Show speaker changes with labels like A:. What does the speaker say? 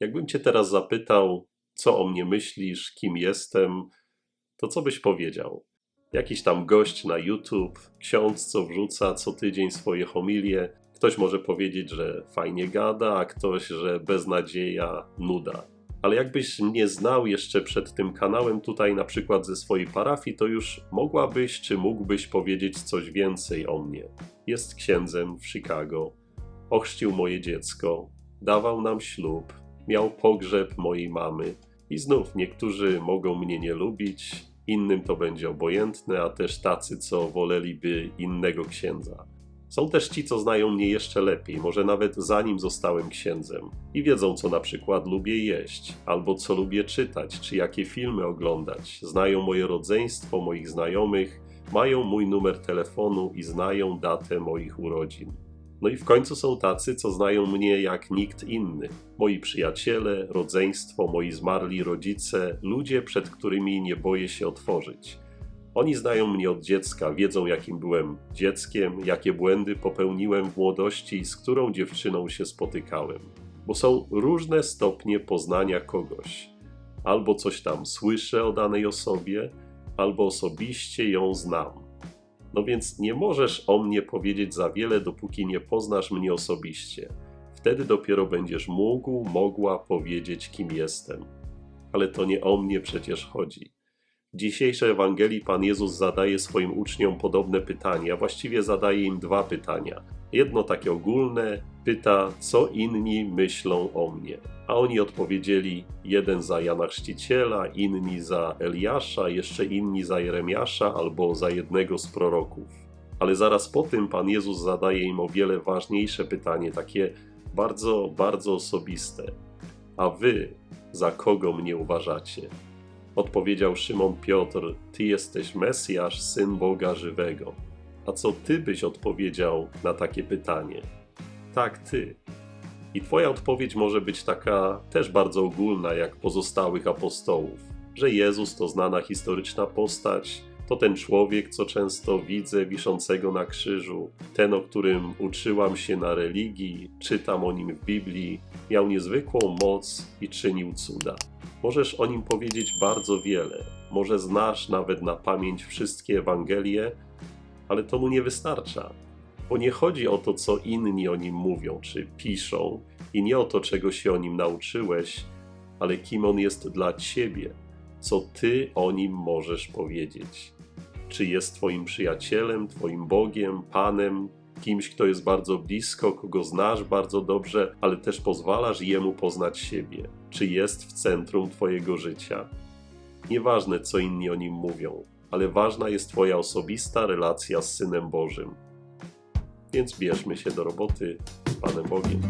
A: Jakbym cię teraz zapytał, co o mnie myślisz, kim jestem, to co byś powiedział? Jakiś tam gość na YouTube, ksiądz, co wrzuca co tydzień swoje homilie. Ktoś może powiedzieć, że fajnie gada, a ktoś, że beznadzieja, nuda. Ale jakbyś mnie znał jeszcze przed tym kanałem tutaj na przykład ze swojej parafii, to już mogłabyś czy mógłbyś powiedzieć coś więcej o mnie. Jest księdzem w Chicago, ochrzcił moje dziecko, dawał nam ślub, miał pogrzeb mojej mamy. I znów niektórzy mogą mnie nie lubić, innym to będzie obojętne, a też tacy, co woleliby innego księdza. Są też ci, co znają mnie jeszcze lepiej, może nawet zanim zostałem księdzem i wiedzą, co na przykład lubię jeść, albo co lubię czytać, czy jakie filmy oglądać. Znają moje rodzeństwo, moich znajomych, mają mój numer telefonu i znają datę moich urodzin. No i w końcu są tacy, co znają mnie jak nikt inny. Moi przyjaciele, rodzeństwo, moi zmarli rodzice, ludzie, przed którymi nie boję się otworzyć. Oni znają mnie od dziecka, wiedzą jakim byłem dzieckiem, jakie błędy popełniłem w młodości z którą dziewczyną się spotykałem. Bo są różne stopnie poznania kogoś. Albo coś tam słyszę o danej osobie, albo osobiście ją znam. No więc nie możesz o mnie powiedzieć za wiele, dopóki nie poznasz mnie osobiście. Wtedy dopiero będziesz mógł, mogła powiedzieć, kim jestem. Ale to nie o mnie przecież chodzi. W dzisiejszej Ewangelii Pan Jezus zadaje swoim uczniom podobne pytanie, a właściwie zadaje im dwa pytania. Jedno takie ogólne, pyta, co inni myślą o mnie. A oni odpowiedzieli, jeden za Jana Chrzciciela, inni za Eliasza, jeszcze inni za Jeremiasza albo za jednego z proroków. Ale zaraz po tym Pan Jezus zadaje im o wiele ważniejsze pytanie, takie bardzo, bardzo osobiste. A wy za kogo mnie uważacie? Odpowiedział Szymon Piotr: Ty jesteś Mesjasz, syn Boga żywego. A co ty byś odpowiedział na takie pytanie? Tak, ty. I twoja odpowiedź może być taka też bardzo ogólna, jak pozostałych apostołów, że Jezus to znana historyczna postać, to ten człowiek, co często widzę wiszącego na krzyżu, ten, o którym uczyłam się na religii, czytam o nim w Biblii, miał niezwykłą moc i czynił cuda. Możesz o nim powiedzieć bardzo wiele, może znasz nawet na pamięć wszystkie Ewangelie, ale to mu nie wystarcza. Bo nie chodzi o to, co inni o nim mówią czy piszą, i nie o to, czego się o nim nauczyłeś, ale kim on jest dla ciebie, co ty o nim możesz powiedzieć. Czy jest twoim przyjacielem, twoim Bogiem, Panem, kimś, kto jest bardzo blisko, kogo znasz bardzo dobrze, ale też pozwalasz jemu poznać siebie. Czy jest w centrum twojego życia? Nieważne, co inni o nim mówią, ale ważna jest Twoja osobista relacja z Synem Bożym. Więc bierzmy się do roboty z Panem Bogiem.